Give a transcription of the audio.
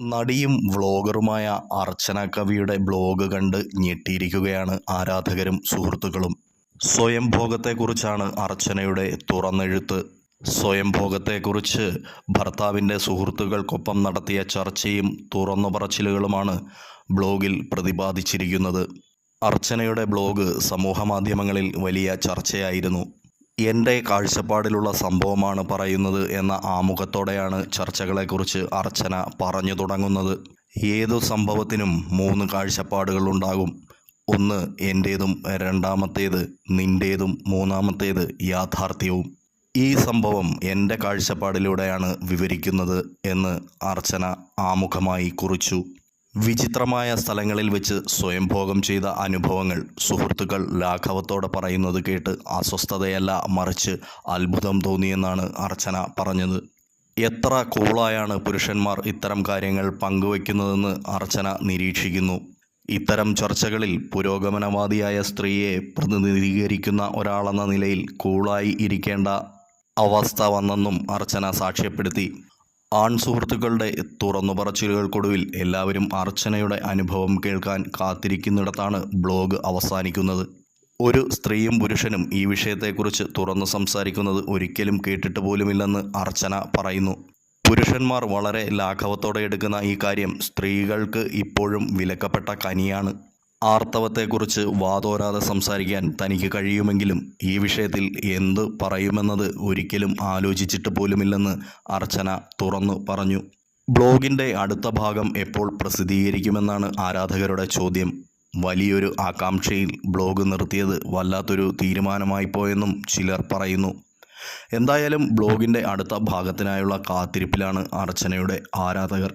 നടിയും വ്ളോഗറുമായ അർച്ചന കവിയുടെ ബ്ലോഗ് കണ്ട് ഞെട്ടിയിരിക്കുകയാണ് ആരാധകരും സുഹൃത്തുക്കളും. സ്വയംഭോഗത്തെക്കുറിച്ചാണ് അർച്ചനയുടെ തുറന്നെഴുത്ത്. സ്വയംഭോഗത്തെക്കുറിച്ച് ഭർത്താവിന്റെ സുഹൃത്തുക്കൾക്കൊപ്പം നടത്തിയ ചർച്ചയും തുറന്നു പറച്ചിലുകളുമാണ് ബ്ലോഗിൽ പ്രതിപാദിച്ചിരിക്കുന്നത്. അർച്ചനയുടെ ബ്ലോഗ് സമൂഹമാധ്യമങ്ങളിൽ വലിയ ചർച്ചയായിരുന്നു. എന്റെ കാഴ്ചപ്പാടിലുള്ള സംഭവമാണ് പറയുന്നത് എന്ന ആമുഖത്തോടെയാണ് ചർച്ചകളെക്കുറിച്ച് അർച്ചന പറഞ്ഞു തുടങ്ങുന്നത്. ഏതു സംഭവത്തിനും മൂന്ന് കാഴ്ചപ്പാടുകളുണ്ടാകും ഒന്ന് എന്റേതും രണ്ടാമത്തേത് നിന്റേതും മൂന്നാമത്തേത് യാഥാർത്ഥ്യവും. ഈ സംഭവം എന്റെ കാഴ്ചപ്പാടിലൂടെയാണ് വിവരിക്കുന്നത് എന്ന് അർച്ചന ആമുഖമായി കുറിച്ചു. വിചിത്രമായ സ്ഥലങ്ങളിൽ വെച്ച് സ്വയംഭോഗം ചെയ്ത അനുഭവങ്ങൾ സുഹൃത്തുക്കൾ ലാഘവത്തോടെ പറയുന്നത് കേട്ട് അസ്വസ്ഥതയല്ല മറിച്ച് അത്ഭുതം തോന്നിയെന്നാണ് അർച്ചന പറഞ്ഞത്. എത്ര കൂളായാണ് പുരുഷന്മാർ ഇത്തരം കാര്യങ്ങൾ പങ്കുവയ്ക്കുന്നതെന്ന് അർച്ചന നിരീക്ഷിക്കുന്നു. ഇത്തരം ചർച്ചകളിൽ പുരോഗമനവാദിയായ സ്ത്രീയെ പ്രതിനിധീകരിക്കുന്ന ഒരാളെന്ന നിലയിൽ കൂളായി ഇരിക്കേണ്ട അവസ്ഥ വന്നെന്നും അർച്ചന സാക്ഷ്യപ്പെടുത്തി. ആൺ സുഹൃത്തുക്കളുടെ തുറന്നു പറച്ചിലുകൾക്കൊടുവിൽ എല്ലാവരും അർച്ചനയുടെ അനുഭവം കേൾക്കാൻ കാത്തിരിക്കുന്നിടത്താണ് ബ്ലോഗ് അവസാനിക്കുന്നത്. ഒരു സ്ത്രീയും പുരുഷനും ഈ വിഷയത്തെക്കുറിച്ച് തുറന്നു സംസാരിക്കുന്നത് ഒരിക്കലും കേട്ടിട്ട് പോലുമില്ലെന്ന് അർച്ചന പറയുന്നു. പുരുഷന്മാർ വളരെ ലാഘവത്തോടെ എടുക്കുന്ന ഈ കാര്യം സ്ത്രീകൾക്ക് ഇപ്പോഴും വിലക്കപ്പെട്ട കനിയാണ്. ആർത്തവത്തെക്കുറിച്ച് വാതോരാതെ സംസാരിക്കാൻ തനിക്ക് കഴിയുമെങ്കിലും ഈ വിഷയത്തിൽ എന്ത് പറയുമെന്നത് ഒരിക്കലും ആലോചിച്ചിട്ട് പോലുമില്ലെന്ന് അർച്ചന തുറന്നു പറഞ്ഞു. ബ്ലോഗിന്റെ അടുത്ത ഭാഗം എപ്പോൾ പ്രസിദ്ധീകരിക്കുമെന്നാണ് ആരാധകരുടെ ചോദ്യം. വലിയൊരു ആകാംക്ഷയിൽ ബ്ലോഗ് നിർത്തിയത് വല്ലാത്തൊരു തീരുമാനമായി പോയെന്നും ചിലർ പറയുന്നു. എന്തായാലും ബ്ലോഗിന്റെ അടുത്ത ഭാഗത്തിനായുള്ള കാത്തിരിപ്പിലാണ് അർച്ചനയുടെ ആരാധകർ.